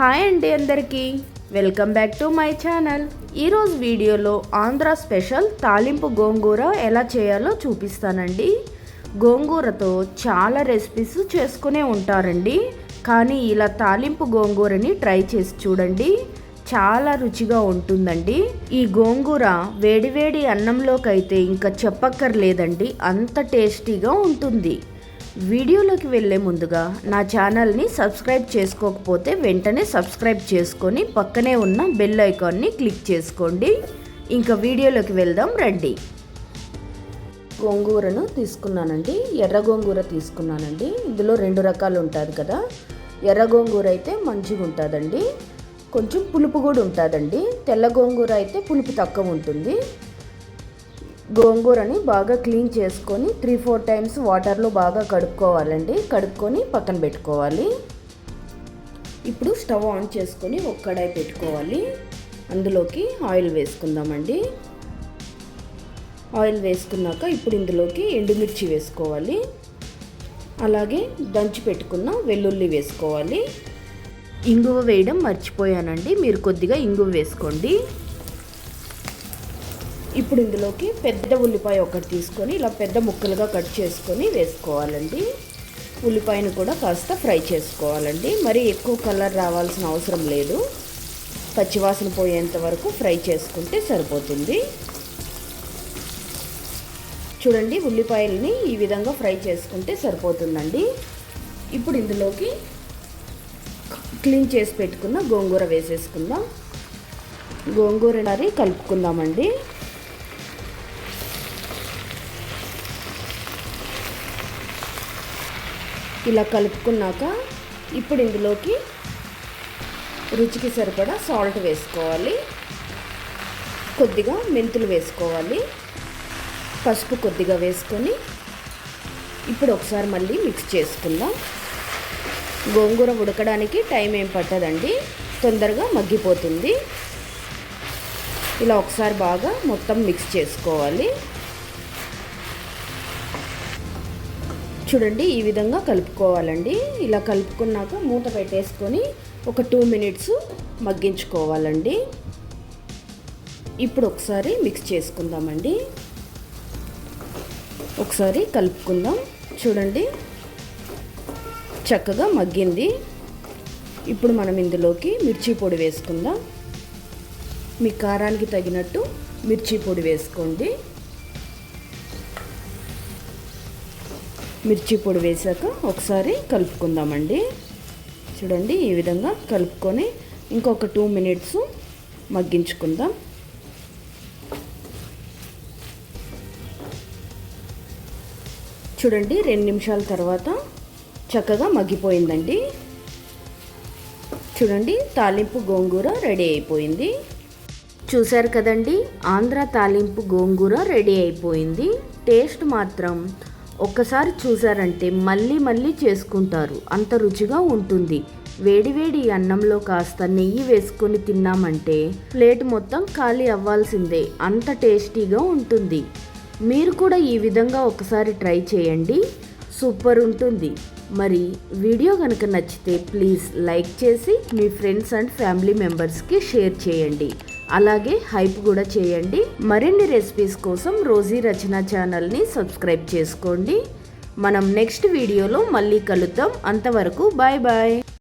Hi అండి అందరికీ. Welcome back to my channel. ఈరోజు వీడియోలో ఆంధ్ర స్పెషల్ తాలింపు గోంగూర ఎలా చేయాలో చూపిస్తానండి. గోంగూరతో చాలా రెసిపీస్ చేసుకునే ఉంటారండి. కానీ ఇలా తాలింపు గోంగూరని ట్రై చేసి చూడండి. చాలా రుచిగా ఉంటుందండి. ఈ గోంగూర వేడివేడి అన్నంలోకైతే ఇంకా చెప్పక్కర్లేదండి. అంత టేస్టీగా ఉంటుంది. వీడియోలోకి వెళ్ళే ముందుగా నా ఛానల్ని సబ్స్క్రైబ్ చేసుకోకపోతే వెంటనే సబ్స్క్రైబ్ చేసుకొని పక్కనే ఉన్న బెల్ ఐకాన్ని క్లిక్ చేసుకోండి. ఇంకా వీడియోలోకి వెళ్దాం రండి. గోంగూరను తీసుకున్నానండి. ఎర్ర గోంగూర తీసుకున్నానండి. ఇందులో రెండు రకాలు ఉంటుంది కదా. ఎర్ర గోంగూర అయితే మంచిగా ఉంటుందండి. కొంచెం పులుపు కూడా ఉంటుందండి. తెల్ల గోంగూర అయితే పులుపు తక్కువ ఉంటుంది. గోంగూరని బాగా క్లీన్ చేసుకొని త్రీ ఫోర్ టైమ్స్ వాటర్లో బాగా కడుక్కోవాలండి. కడుక్కొని పక్కన పెట్టుకోవాలి. ఇప్పుడు స్టవ్ ఆన్ చేసుకొని ఒక కడాయి పెట్టుకోవాలి. అందులోకి ఆయిల్ వేసుకుందామండి. ఆయిల్ వేసుకున్నాక ఇప్పుడు ఇందులోకి ఎండుమిర్చి వేసుకోవాలి. అలాగే దంచి పెట్టుకున్న వెల్లుల్లి వేసుకోవాలి. ఇంగువ వేయడం మర్చిపోయానండి. మీరు కొద్దిగా ఇంగువ వేసుకోండి. ఇప్పుడు ఇందులోకి పెద్ద ఉల్లిపాయ ఒకటి తీసుకొని ఇలా పెద్ద ముక్కలుగా కట్ చేసుకొని వేసుకోవాలండి. ఉల్లిపాయను కూడా కాస్త ఫ్రై చేసుకోవాలండి. మరి ఎక్కువ కలర్ రావాల్సిన అవసరం లేదు. పచ్చివాసన పోయేంత వరకు ఫ్రై చేసుకుంటే సరిపోతుంది. చూడండి ఉల్లిపాయలని ఈ విధంగా ఫ్రై చేసుకుంటే సరిపోతుందండి. ఇప్పుడు ఇందులోకి క్లీన్ చేసి పెట్టుకున్న గోంగూర వేసేసుకుందాం. గోంగూర కలుపుకుందామండి. ఇలా కలుపుకున్నాక ఇప్పుడు ఇందులోకి రుచికి సరిపడా సాల్ట్ వేసుకోవాలి. కొద్దిగా మెంతులు వేసుకోవాలి. పసుపు కొద్దిగా వేసుకొని ఇప్పుడు ఒకసారి మళ్ళీ మిక్స్ చేసుకుందాం. గోంగూర ఉడకడానికి టైం ఏం పట్టదండి. తొందరగా మగ్గిపోతుంది. ఇలా ఒకసారి బాగా మొత్తం మిక్స్ చేసుకోవాలి. చూడండి ఈ విధంగా కలుపుకోవాలండి. ఇలా కలుపుకున్నాక మూత పెట్టేసుకొని ఒక టూ మినిట్స్ మగ్గించుకోవాలండి. ఇప్పుడు ఒకసారి మిక్స్ చేసుకుందామండి. ఒకసారి కలుపుకుందాం. చూడండి చక్కగా మగ్గింది. ఇప్పుడు మనం ఇందులోకి మిర్చి పొడి వేసుకుందాం. మీ కారానికి తగినట్టు మిర్చి పొడి వేసుకోండి. మిర్చి పొడి వేసాక ఒకసారి కలుపుకుందామండి. చూడండి ఈ విధంగా కలుపుకొని ఇంకొక టూ మినిట్స్ మగ్గించుకుందాం. చూడండి రెండు నిమిషాల తర్వాత చక్కగా మగ్గిపోయిందండి. చూడండి తాలింపు గోంగూర రెడీ అయిపోయింది. చూశారు కదండి ఆంధ్ర తాలింపు గోంగూర రెడీ అయిపోయింది. టేస్ట్ మాత్రం ఒక్కసారి చూసారంటే మళ్ళీ మళ్ళీ చేసుకుంటారు. అంత రుచిగా ఉంటుంది. వేడివేడి అన్నంలో కాస్త నెయ్యి వేసుకొని తిన్నామంటే ప్లేట్ మొత్తం ఖాళీ అవ్వాల్సిందే. అంత టేస్టీగా ఉంటుంది. మీరు కూడా ఈ విధంగా ఒకసారి ట్రై చేయండి. సూపర్ ఉంటుంది. మరి వీడియో కనుక నచ్చితే ప్లీజ్ లైక్ చేసి మీ ఫ్రెండ్స్ అండ్ ఫ్యామిలీ మెంబర్స్కి షేర్ చేయండి. అలాగే హైప్ కూడా చేయండి. మరిన్ని రెసిపీస్ కోసం రోజీ రచన ఛానల్ని సబ్స్క్రైబ్ చేసుకోండి. మనం నెక్స్ట్ వీడియోలో మళ్ళీ కలుద్దాం. అంతవరకు బాయ్ బాయ్.